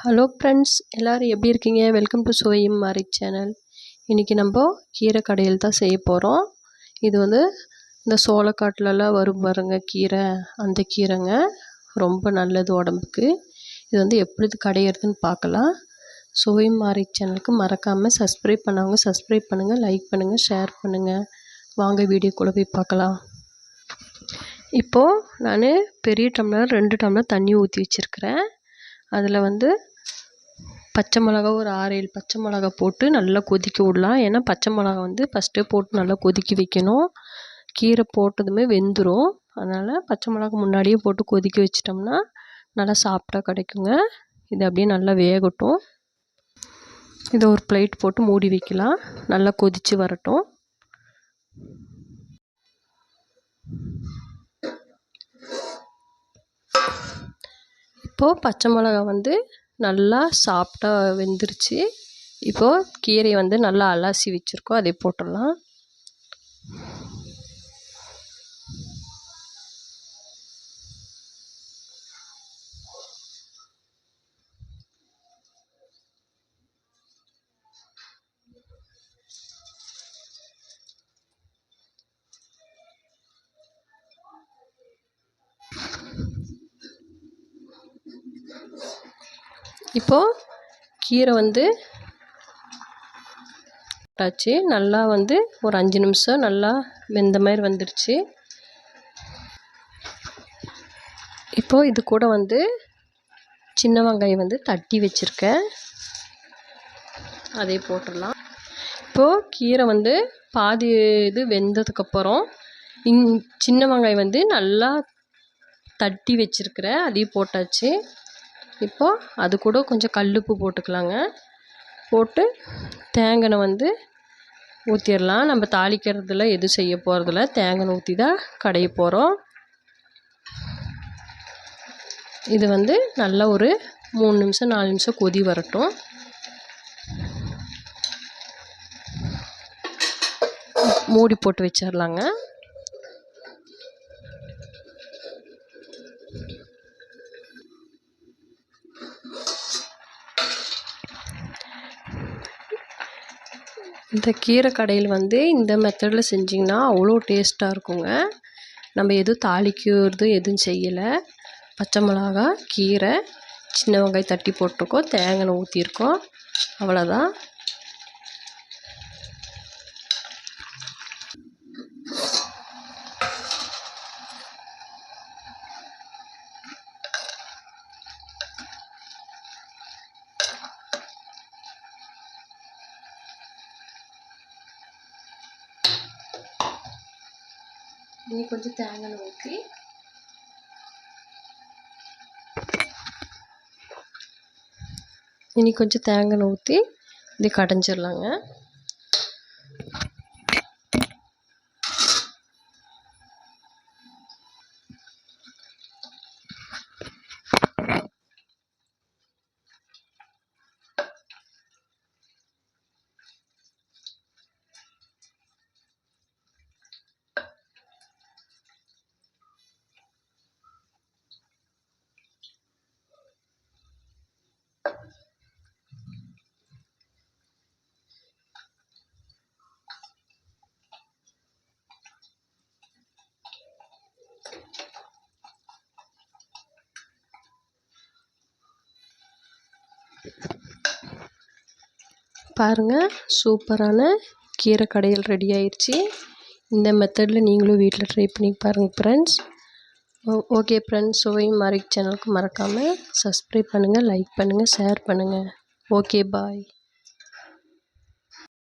Hello friends எல்லோரும் எப்படி இருக்கீங்க? வெல்கம் டு சுவையும் மாரி சேனல் இன்றைக்கி நம்ம கீரை கடையில் தான் செய்ய போகிறோம் இது வந்து இந்த சோளக்காட்டிலலாம் வரும் பாருங்க கீரை. அந்த கீரைங்க ரொம்ப நல்லது உடம்புக்கு. இது வந்து எப்படி கடையிறதுன்னு பார்க்கலாம். சுவையும் மாரி சேனலுக்கு மறக்காமல் சப்ஸ்கிரைப் பண்ணவங்க சப்ஸ்கிரைப் பண்ணுங்கள் லைக் பண்ணுங்கள் ஷேர் பண்ணுங்கள் வாங்க வீடியோக்குள்ளே போய் பார்க்கலாம். இப்போது நான் பெரிய டம்ளர் ரெண்டு டம்ளர் தண்ணி ஊற்றி வச்சுருக்கிறேன். அதில் வந்து பச்சை மிளகா ஒரு ஆறு ஏழு பச்சை மிளகா போட்டு நல்லா கொதிக்க விடலாம். ஏன்னா பச்சை மிளகா வந்து ஃபஸ்ட்டே போட்டு நல்லா கொதிக்க வைக்கணும். கீரை போட்டதுமே வெந்துடும் அதனால் பச்சை மிளகா முன்னாடியே போட்டு கொதிக்க வச்சிட்டோம்னா நல்லா சாஃப்டாக கிடைக்குங்க. இது அப்படியே நல்லா வேகட்டும். இதை ஒரு பிளேட் போட்டு மூடி வைக்கலாம். நல்லா கொதித்து வரட்டும். இப்போது பச்சை மிளகா வந்து நல்லா சாஃப்டாக வெந்துருச்சு. இப்போது கீரையை வந்து நல்லா அலசி வச்சுருக்கோம். அதை போட்டுடலாம். இப்போது கீரை வந்து போட்டாச்சு நல்லா வந்து ஒரு அஞ்சு நிமிஷம் நல்லா வெந்த மாதிரி வந்துடுச்சு இப்போது இது கூட வந்து சின்ன வெங்காயம் வந்து தட்டி வச்சுருக்கேன். அதே போட்டுடலாம். இப்போது கீரை வந்து பாதி இது வெந்ததுக்கப்புறம் இங் சின்ன வெங்காயம் வந்து நல்லா தட்டி வச்சுருக்கிறேன். அதையும் போட்டாச்சு. இப்போது அது கூட கொஞ்சம் கல்லுப்பு போட்டுக்கலாங்க. போட்டு தேங்காய் வந்து ஊற்றிடலாம் நம்ம தாளிக்கிறதுல எதுவும் செய்ய போகிறதில்ல தேங்காய் ஊற்றி தான் கடைய போகிறோம் இது வந்து நல்லா ஒரு மூணு நிமிஷம் நாலு நிமிஷம் கொதி வரட்டும். மூடி போட்டு வச்சிடலாங்க இந்த கீரை கடையில் வந்து இந்த மெத்தடில் செஞ்சிங்கன்னா அவ்வளோ டேஸ்ட்டாக இருக்குங்க. நம்ம எதுவும் தாளிக்கிறது எதுவும் செய்யலை. பச்சை மிளகா கீரை சின்ன வெங்காயம் தட்டி போட்டிருக்கோம். தேங்காய் ஊற்றிருக்கோம் அவ்வளோதான் இனி கொஞ்சம் தேங்காய் ஊற்றி இனி கொஞ்சம் தேங்காய் ஊற்றி இது கடைஞ்சிடலாங்க பாருங்கள் சூப்பரான கீரை கடையில் ரெடி ஆயிடுச்சு இந்த மெத்தடில் நீங்களும் வீட்டில் ட்ரை பண்ணி பாருங்கள் ஃப்ரெண்ட்ஸ் ஓகே ஃப்ரெண்ட்ஸ் சுவையும் மாறி சேனலுக்கு மறக்காமல் சப்ஸ்கிரைப் பண்ணுங்கள் லைக் பண்ணுங்கள் ஷேர் பண்ணுங்கள் ஓகே பாய்